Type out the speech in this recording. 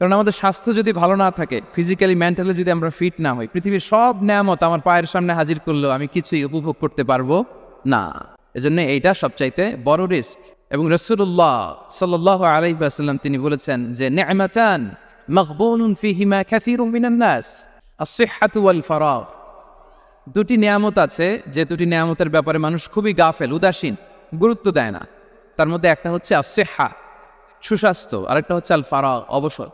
কারণ আমাদের স্বাস্থ্য যদি ভালো না থাকে ফিজিক্যালি মেন্টালি যদি আমরা ফিট না হই, পৃথিবীর সব নিয়ামত আমার পায়ের সামনে হাজির করলেও আমি কিছুই উপভোগ করতে পারব না। এজন্য এইটা সবচাইতে বড় রিস্ক এবং রসুল্লাহ সাল্লাহ আলাইসাল্লাম তিনি বলেছেন যে নেমাচান মকবুন ফিহিমা খ্যাথির মিনান নাস আসিহাতু ফারাগ। দুটি নিয়ামত আছে, যে দুটি নিয়ামতের ব্যাপারে মানুষ খুবই গাফেল, উদাসীন, গুরুত্ব দেয় না। তার মধ্যে একটা হচ্ছে আসেহা সুস্বাস্থ্য, আরেকটা হচ্ছে আল ফারা অবসর।